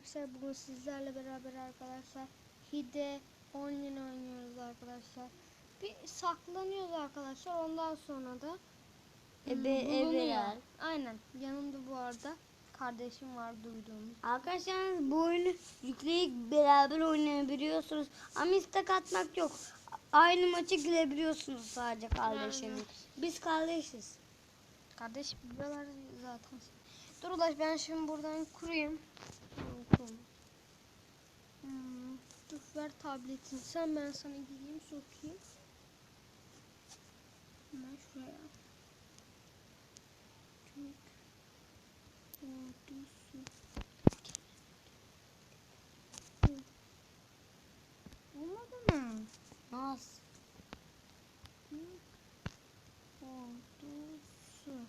arkadaşlar bugün sizlerle beraber arkadaşlar Hide oyun oynuyoruz arkadaşlar. Bir saklanıyoruz arkadaşlar ondan sonra da Ebe, hmm, ebeler. Aynen yanımda bu arada kardeşim var duyduğumuz. Arkadaşlar bu oyunu yükleyip beraber oynayabiliyorsunuz. Ama istek atmak yok. Aynı maça girebiliyorsunuz sadece kardeşiniz. Aynen. Biz kardeşiz. Kardeş buralar zaten. Dur Ulaş ben şimdi buradan kurayım. Tamam, kurayım. Dur ver tabletini sen ben sana gireyim sokayım. Hemen şuraya. Türk ordusu. Olmadı mı? Nasıl? Ordusu.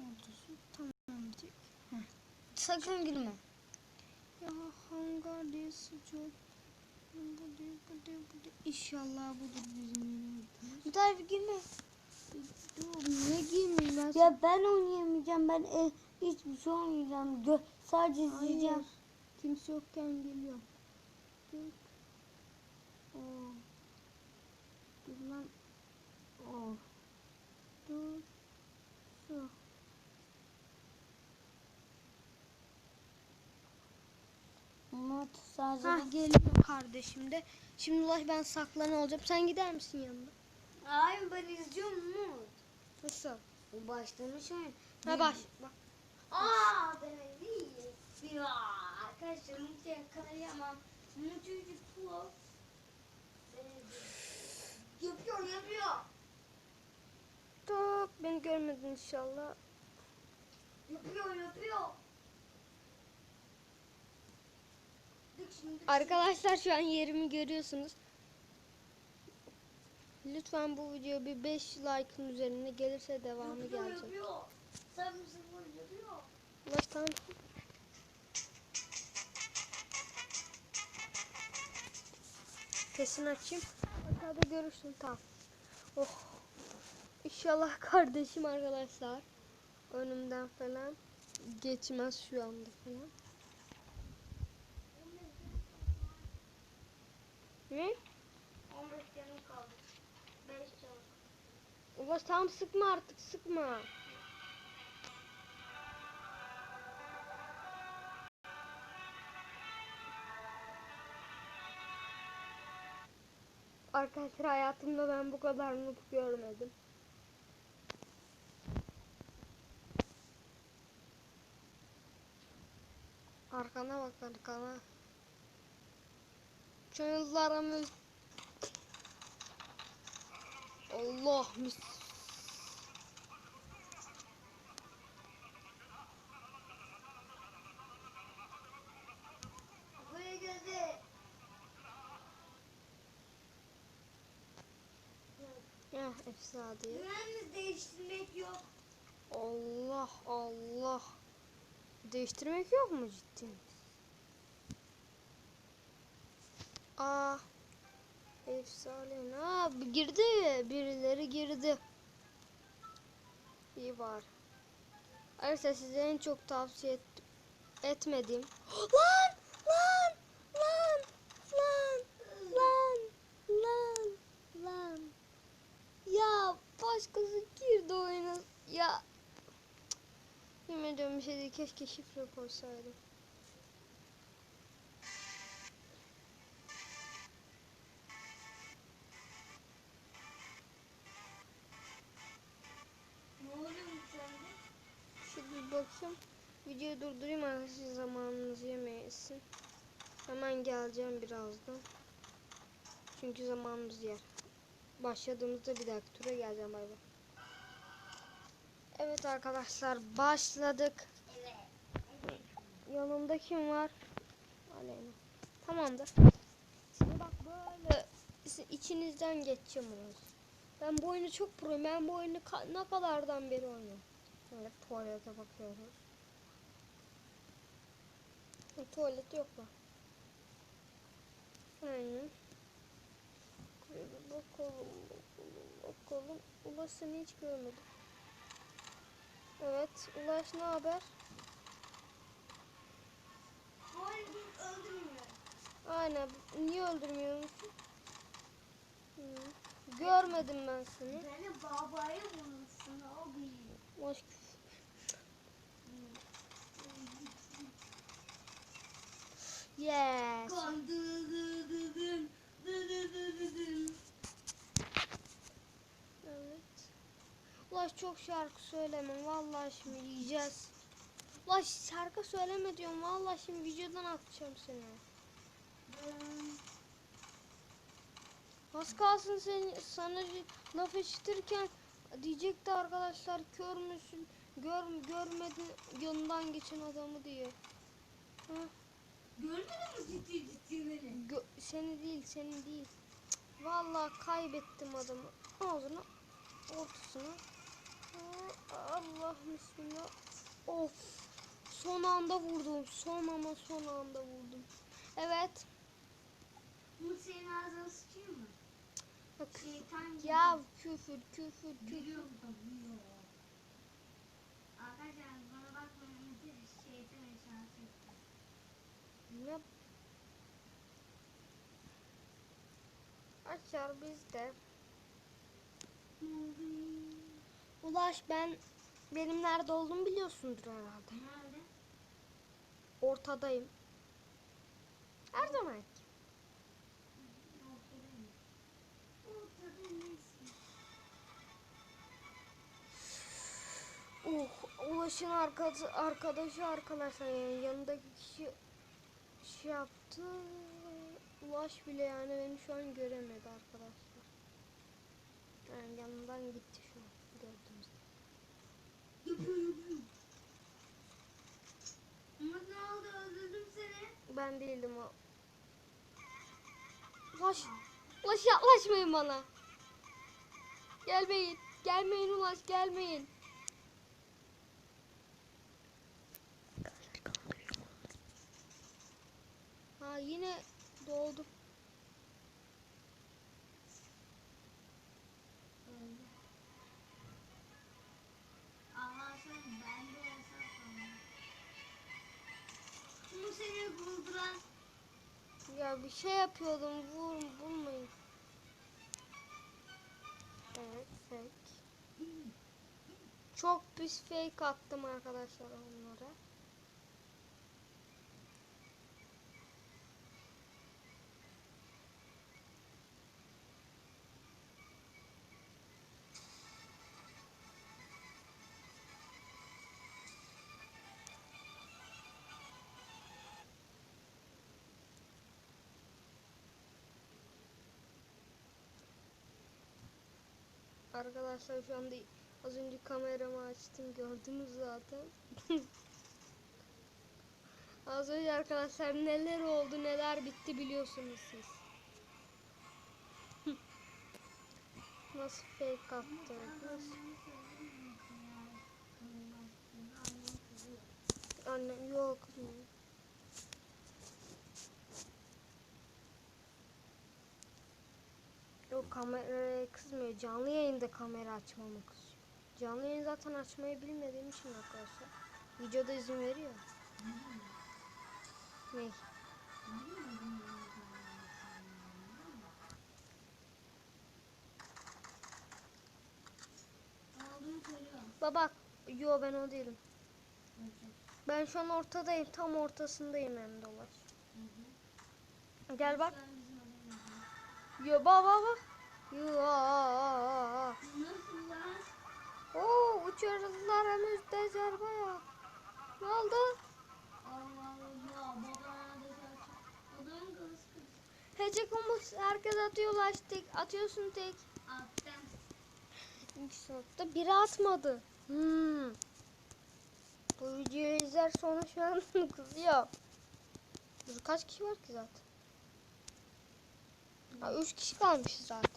Ordusu tamamcık. Sakın gülme. Ya hangar diye sıcak. Bu değil, bu değil, bu değil. İnşallah budur bizim yerimiz. Daha bir gülme. Dur ne giyeyim ben? Ya ben oynayamayacağım. Ben e, hiçbir şey oynayacağım. Gö sadece Hayır. izleyeceğim. Kimse yokken geliyorum. Dur. Oh. Dur lan. Oh. Dur. Su. Umut sadece... Hah geliyor kardeşim de. Şimdi ulaş ben saklan olacağım. Sen gider misin yanına? Hayır ben izliyorum Umut. Nasıl? O başlamış oyun. Ha baş. Bak. Aa ben değil. Ya arkadaşlar Umut'u yakalayamam. Umut çocuk pro. Yapıyor yapıyor. Top beni görmedin inşallah. Yapıyor yapıyor. Arkadaşlar şu an yerimi görüyorsunuz. Lütfen bu video bir 5 like'ın üzerine gelirse devamı Yapıyor, gelecek. Yapıyor. Sen misin bu yapıyor. Ulaş tamam. Sesini açayım. Aşağıda görürsün tamam. Oh. İnşallah kardeşim arkadaşlar. Önümden falan geçmez şu anda falan. Ne? 15 canım kaldı. 5 canım. Ulaş tamam sıkma artık sıkma. Arkadaşlar hayatımda ben bu kadar noob görmedim. Arkana bak arkana. Çocuklarımız Allah mis. Ya efsane. Güvenli değiştirmek yok. Allah Allah. Değiştirmek yok mu ciddi? Aa. Efsane. Ha girdi. Birileri girdi. İyi var. Arkadaşlar size en çok tavsiye et, etmediğim. lan! Lan! Lan! Lan! Lan! Lan! Lan! Ya başkası girdi oyuna. Ya. Yemin ediyorum bir şey değil. Keşke şifre koysaydım. Videoyu durdurayım arkadaşlar zamanınızı yemeyesin. Hemen geleceğim birazdan. Çünkü zamanımız yer. Başladığımızda bir dahaki tura geleceğim bay. Evet arkadaşlar başladık. Yanımda kim var? Aleyna. Tamamdır. Şimdi bak böyle içinizden geçeceğim onu. Ben bu oyunu çok proyum. Ben bu oyunu ne kadardan beri oynuyorum. Evet tuvalete bakıyoruz. Tuvalet yok mu? Aynen. Bakalım, bakalım, bakalım. Ulaş seni hiç görmedim. Evet, Ulaş ne haber? Aynen. Niye öldürmüyor musun? Hı. Görmedim ben seni. Beni babaya vurmuşsun çok şarkı söylemem. Vallahi şimdi yiyeceğiz. Ulaş şarkı söyleme diyorum. Vallahi şimdi videodan atacağım seni. Az kalsın seni, sana laf işitirken diyecekti arkadaşlar kör müsün? Gör, görmedin yanından geçen adamı diye. Hı? Görmedin mi ciddi ciddi beni? Gö- seni değil, seni değil. Vallahi kaybettim adamı. Ağzına, ortasına. Allah bismillah. Of. Son anda vurdum. Son ama son anda vurdum. Evet. Bu senin ağzına sıçıyor mu? Bak. Şeytan gibi. Ya küfür, küfür, küfür. Arkadaşlar bana bakmayın. Şeytan etti. Ne? Açar bizde. Ulaş ben benim nerede olduğumu biliyorsundur herhalde. Nerede? Ortadayım. Her zaman. Uh, Ulaş'ın arkadaşı, arkadaşı arkadaşlar yani yanındaki kişi şey yaptı. Ulaş bile yani beni şu an göremedi arkadaşlar. Yani yanından gitti şu an gördüğünüzde. Yapıyor yapıyor. Umut ne oldu? Öldürdüm seni. Ben değildim o. Ulaş, Ulaş yaklaşmayın bana. Gelmeyin, gelmeyin Ulaş gelmeyin. Ha yine doğdu. Bunu seni bulduran Ya bir şey yapıyordum. Vur, vurmayın. Evet, fake. Çok pis fake attım arkadaşlar onlara. Arkadaşlar şu anda az önce kameramı açtım gördünüz zaten. az önce arkadaşlar neler oldu neler bitti biliyorsunuz siz. Nasıl fake attı? Nasıl? Annem yok. Yok kameraya kızmıyor. Canlı yayında kamera açmamı kızıyor. Canlı yayın zaten açmayı bilmediğim için arkadaşlar. Videoda izin veriyor. Ne? Baba yo ben o değilim. Ben şu an ortadayım. Tam ortasındayım hem dolaş. Gel bak. Yo baba baba. Yo. aa. Nasıl lan? Oo uçurdular önümüzde Zerbaya. Ne oldu? Allah Allah babana da. Odamın kız kız. Hece komut herkes atıyor lastik. Atıyorsun tek. Attım. İlk sınıfta biri atmadı. Hmm. Bu videoyu izler sonra şu an kızıyor. Dur kaç kişi var ki zaten? Ha, üç kişi kalmış zaten.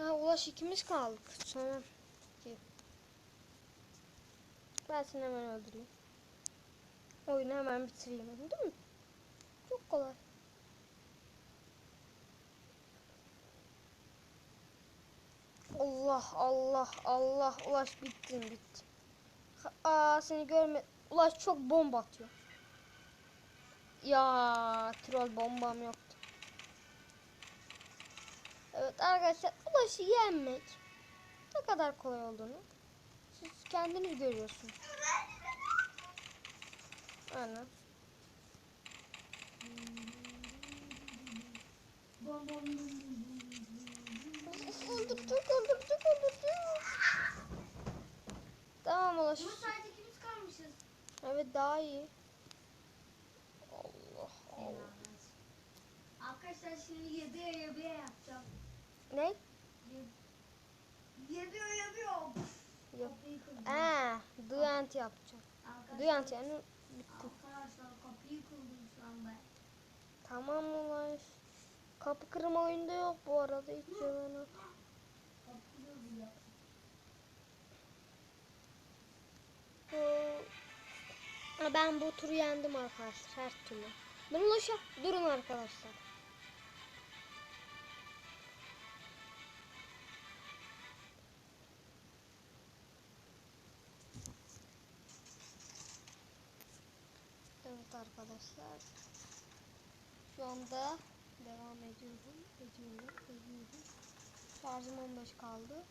Ha, Ulaş ikimiz kaldık. Ki. Ben seni hemen öldüreyim. Oyunu hemen bitireyim. Değil mi? Çok kolay. Allah Allah Allah Ulaş bittin bittin. Aa seni görme. Ulaş çok bomba atıyor. Ya troll bombam yoktu. Evet arkadaşlar ulaşı yenmek ne kadar kolay olduğunu siz kendiniz görüyorsunuz. Aynen. Öldürdük öldürdük öldürdük. Tamam ulaş. Bu sadece ikimiz kalmışız. Evet daha iyi. Allah Allah. Arkadaşlar şimdi yediye yediye yapacağım. Ne? Yap. Kapıyı kırdım. Eee, Duyant yapacağım. Duyant yani bitti. Arkadaşlar kapıyı kırdım şu an ben. Tamam ulaş. Kapı kırma oyunda yok bu arada hiç. Ee, Ben bu turu yendim arkadaşlar her türlü. Ben ulaşa durun arkadaşlar. Arkadaşlar. Şu anda devam ediyorum. Ediyorum. Ediyorum. Şarjım 15 kaldı.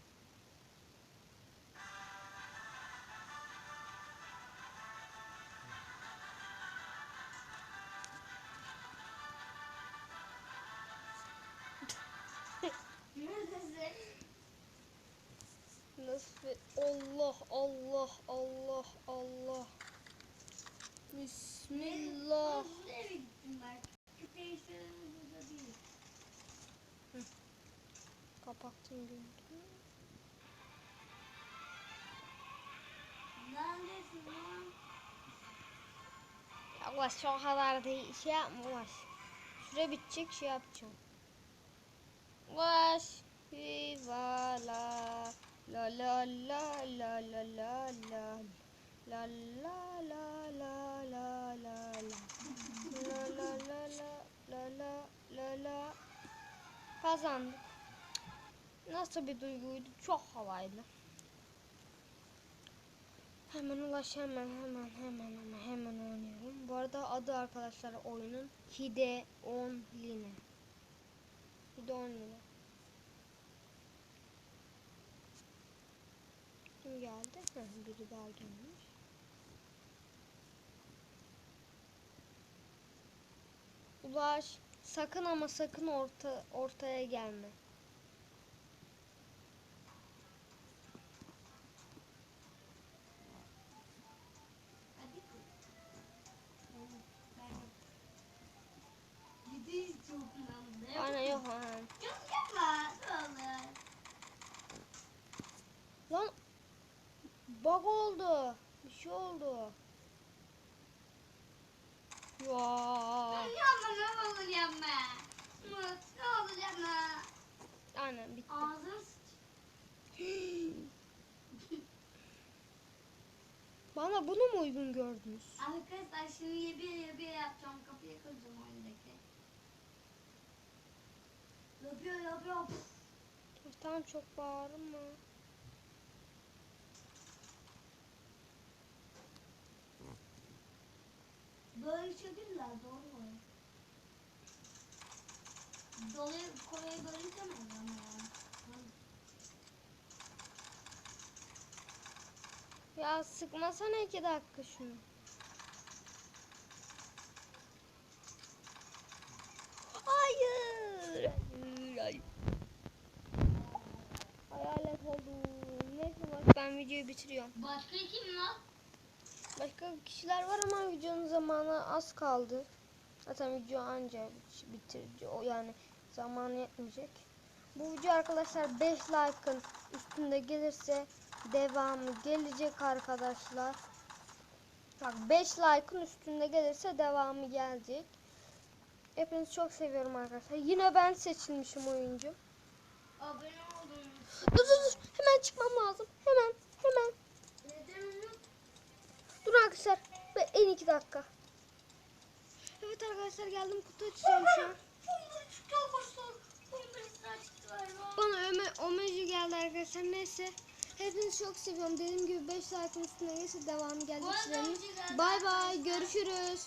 Nasıl? Allah Allah Allah Allah. Bismillah. Kapattım görüntüyü. Neredesin lan? Ya Ulaş şu kadar değil. Şey yapma Ulaş. Süre bitecek şey yapacağım. Ulaş. Viva la la la la la la la la la la la la la la la la la la kazandık. Nasıl bir duyguydu? Çok havaydı. Hemen ulaş hemen hemen hemen hemen hemen oynuyorum. Bu arada adı arkadaşlar oyunun Hide on Line. Hide on Line. Kim geldi? Heh, biri daha gelmiş. Ulaş sakın ama sakın orta, ortaya gelme. Ana yok han. Lan bug oldu. Bir şey oldu. Ya. Yapma ne olur yapma. Ne olur yapma. Aynen bitti. Ağzını. Bana bunu mu uygun gördünüz? Arkadaşlar şimdi yebiye yebiye yapacağım. Kapıyı kıracağım oyundaki. Yapıyor yapıyor. Tamam çok bağırma. Böyle çekirler doğru mu? Dolayı Kore'ye böyle demeyiz ama yani. Ya sıkmasana iki dakika şunu. Hayır. Hayır. Hayalet oldum. Neyse bak ben videoyu bitiriyorum. Başka kim lan? Başka kişiler var ama videonun zamanı az kaldı. Zaten video anca bitir o yani zamanı yetmeyecek. Bu video arkadaşlar 5 like'ın üstünde gelirse devamı gelecek arkadaşlar. Bak 5 like'ın üstünde gelirse devamı gelecek. Hepinizi çok seviyorum arkadaşlar. Yine ben seçilmişim oyuncu. Abone oldum. Dur dur dur. Hemen çıkmam lazım. Hemen hemen. Neden? Dur arkadaşlar. En iki dakika. Evet arkadaşlar geldim kutu açacağım şu an. Bana öme, omeji geldi arkadaşlar. Neyse. Hepinizi çok seviyorum. Dediğim gibi 5 like'ın üstüne gelirse Sizlerin. omeji geldi Bay bay. Görüşürüz.